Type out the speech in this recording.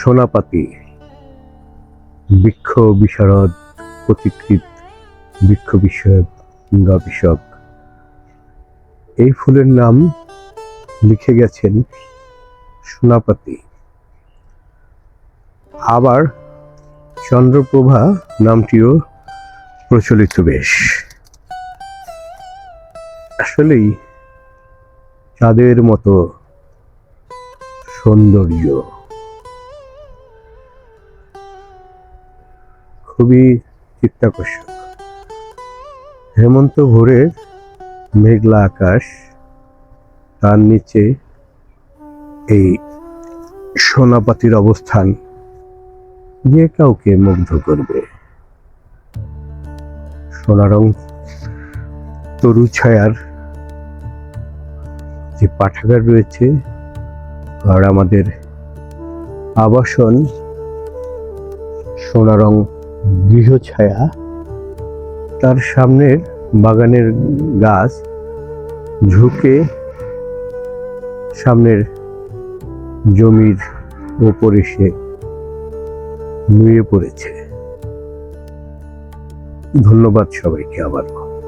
সোনাপাতি, বৃক্ষ বিশারদ প্রতিকৃত বৃক্ষ বিষয়ক গবেষক এই ফুলের নাম লিখে গেছেন সোনাপাতি। আবার চন্দ্রপ্রভা নামটিও প্রচলিত বেশ। আসলেই চাঁদের মতো সৌন্দর্য। খুবই চিত্তাকর্ষক। হেমন্ত ভোরের মেঘলা আকাশ, তার নিচে এই সোনাপাতির অবস্থান যে কাউকে মুগ্ধ করবে। সোনারং তরু ছায়ার যে পাঠাগার রয়েছে, আর আমাদের আবাসন সোনারং গৃহছায়া। তার সামনের বাগানের গাছ ঝুঁকে সামনের জমির ওপর এসে নুয়ে পড়েছে। ধন্যবাদ সবাইকে আবারও